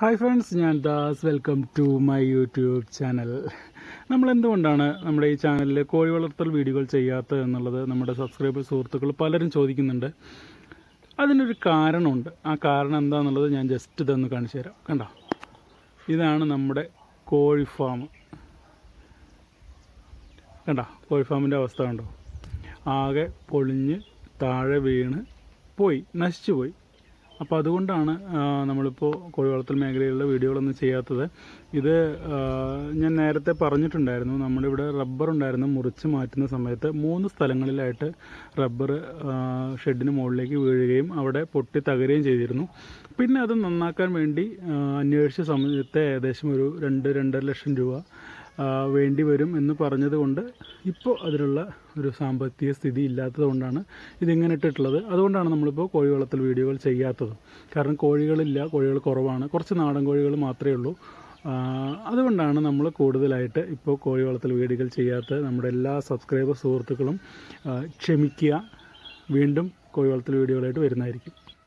Hi friends ഞാൻ Das. Welcome to my YouTube channel നമ്മൾ എന്തുകൊണ്ടാണ് നമ്മുടെ ഈ ചാനലിൽ കോഴി വളർത്തൽ വീഡിയോകൾ ചെയ്യാത്തത് എന്നുള്ളത് നമ്മുടെ സബ്സ്ക്രൈബർ സുഹൃത്തുക്കൾ പലരും ചോദിക്കുന്നുണ്ട്. അതിനൊരു കാരണമുണ്ട്. ആ കാരണം എന്താണെന്നുള്ളത് ഞാൻ ജസ്റ്റ് ഇതൊന്ന് കാണിച്ചു തരാം. കണ്ടോ? ഇതാണ് നമ്മുടെ കോഴി ഫാം കണ്ടോ? കോഴി ഫാമിന്റെ അവസ്ഥ കണ്ടോ? ആകെ പൊളിഞ്ഞ് താഴെ വീണ് പോയി നശിച്ചു പോയി. അപ്പോൾ അതുകൊണ്ടാണ് നമ്മളിപ്പോൾ കോഴി വളർത്തൽ മേഖലയിലുള്ള വീഡിയോകളൊന്നും ചെയ്യാത്തത്. ഇത് ഞാൻ നേരത്തെ പറഞ്ഞിട്ടുണ്ടായിരുന്നു നമ്മുടെ ഇവിടെ റബ്ബർ ഉണ്ടായിരുന്നു മുറിച്ച് മാറ്റുന്ന സമയത്ത് മൂന്ന് സ്ഥലങ്ങളിലായിട്ട് റബ്ബർ ഷെഡിന് മുകളിലേക്ക് വീഴുകയും അവിടെ പൊട്ടി തകരുകയും ചെയ്തിരുന്നു. പിന്നെ അത് നന്നാക്കാൻ വേണ്ടി അന്വേഷിച്ച സമയത്ത് ഏകദേശം ഒരു രണ്ട് രണ്ടര ലക്ഷം രൂപ വേണ്ടി വരും എന്ന് പറഞ്ഞതുകൊണ്ട് ഇപ്പോൾ അതിനുള്ള ഒരു സാമ്പത്തിക സ്ഥിതി ഇല്ലാത്തത് കൊണ്ടാണ് ഇതിങ്ങനെ ഇട്ടിട്ടുള്ളത്. അതുകൊണ്ടാണ് നമ്മളിപ്പോൾ കോഴി വളർത്തൽ വീഡിയോകൾ ചെയ്യാത്തത്. കാരണം കോഴികളില്ല കോഴികൾ കുറവാണ്. കുറച്ച് നാടൻ കോഴികൾ മാത്രമേ ഉള്ളൂ. അതുകൊണ്ടാണ് നമ്മൾ കൂടുതലായിട്ട് ഇപ്പോൾ കോഴി വളർത്തൽ വീഡിയോകൾ ചെയ്യാത്തത് നമ്മുടെ എല്ലാ സബ്സ്ക്രൈബർ സുഹൃത്തുക്കളും ക്ഷമിക്കുക. വീണ്ടും കോഴി വളർത്തൽ വീഡിയോകളായിട്ട് വരുന്നതായിരിക്കും.